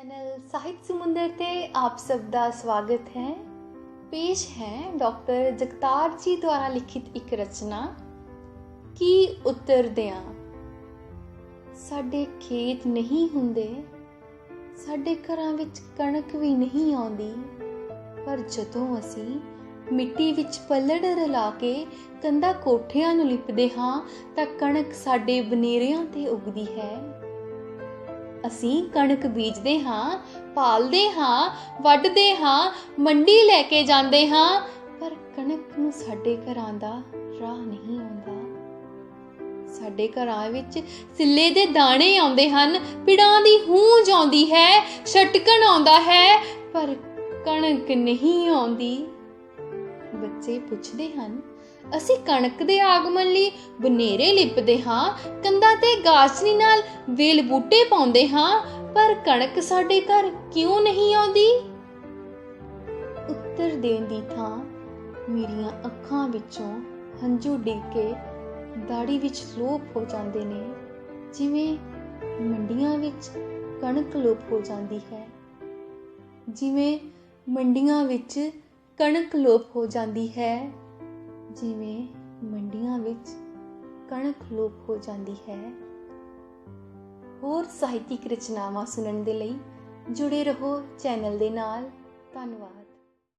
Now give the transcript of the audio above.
Channel ਸਾਹਿਤ ਸਮੁੰਦਰ ਤੇ ਆਪ ਸਭ ਦਾ ਸਵਾਗਤ ਹੈ ਪੇਸ਼ ਹੈ ਡਾਕਟਰ ਜਗਤਾਰ ਜੀ ਦੁਆਰਾ ਲਿਖਿਤ ਇੱਕ ਰਚਨਾ ਕੀ ਉੱਤਰ ਦਿਆਂ ਸਾਡੇ ਖੇਤ ਨਹੀਂ ਹੁੰਦੇ ਸਾਡੇ ਘਰਾਂ ਵਿੱਚ ਕਣਕ ਵੀ ਨਹੀਂ ਆਉਂਦੀ ਪਰ ਜਦੋਂ ਅਸੀਂ ਮਿੱਟੀ ਵਿੱਚ ਪਲੜ ਰਲਾ ਕੇ ਕੰਧਾ ਕੋਠਿਆਂ ਨੂੰ ਲਿਪਦੇ ਹਾਂ ਤਾਂ ਕਣਕ ਸਾਡੇ ਬਨੇਰਿਆਂ ਤੇ ਉਗਦੀ ਹੈ ਅਸੀਂ ਕਣਕ ਬੀਜਦੇ ਹਾਂ, ਪਾਲਦੇ ਹਾਂ, ਵੱਢਦੇ ਹਾਂ, ਮੰਡੀ ਲੈ ਕੇ ਜਾਂਦੇ ਹਾਂ, ਪਰ ਕਣਕ ਨੂੰ ਸਾਡੇ ਘਰਾਂ ਦਾ ਰਾਹ ਨਹੀਂ ਆਉਂਦਾ। ਸਾਡੇ ਘਰਾਂ ਵਿੱਚ ਸਿੱਲੇ ਦੇ ਦਾਣੇ ਆਉਂਦੇ ਹਨ, ਪਿੜਾਂ ਦੀ ਹੂੰਜ ਆਉਂਦੀ ਹੈ, ਛਟਕਣ ਆਉਂਦਾ ਹੈ, ਪਰ ਕਣਕ ਨਹੀਂ ਆਉਂਦੀ। ਬੱਚੇ ਪੁੱਛਦੇ ਹਨ ਅਸੀਂ ਕਣਕ ਦੇ ਆਗਮਨ ਲਈ ਬਨੇਰੇ ਲਿਪਦੇ ਹਾਂ, ਕੰਧਾਂ ਤੇ ਗਾਛਨੀ ਨਾਲ ਵੇਲ ਬੂਟੇ ਪਾਉਂਦੇ ਹਾਂ, ਪਰ ਕਣਕ ਸਾਡੇ ਘਰ ਕਿਉਂ ਨਹੀਂ ਆਉਂਦੀ? ਉੱਤਰ ਦੇਣ ਦੀ ਥਾਂ ਮੇਰੀਆਂ ਅੱਖਾਂ ਵਿੱਚੋਂ ਹੰਝੂ ਡਿੱਗ ਕੇ ਦਾੜੀ ਵਿੱਚ ਲੋਪ ਹੋ ਜਾਂਦੇ ਨੇ। ਜਿਵੇਂ ਮੰਡੀਆਂ ਵਿੱਚ ਕਣਕ ਲੋਪ ਹੋ ਜਾਂਦੀ ਹੈ। ਜਿਵੇਂ ਮੰਡੀਆਂ ਵਿੱਚ ਕਣਕ ਲੋਪ ਹੋ ਜਾਂਦੀ ਹੈ। ਜਿਵੇਂ ਮੰਡੀਆਂ ਵਿੱਚ ਕਣਕ ਲੋਪ ਹੋ ਜਾਂਦੀ ਹੈ। ਹੋਰ ਸਾਹਿਤਿਕ ਰਚਨਾਵਾਂ ਸੁਣਨ ਦੇ ਲਈ ਜੁੜੇ ਰਹੋ ਚੈਨਲ ਦੇ ਨਾਲ। ਧੰਨਵਾਦ।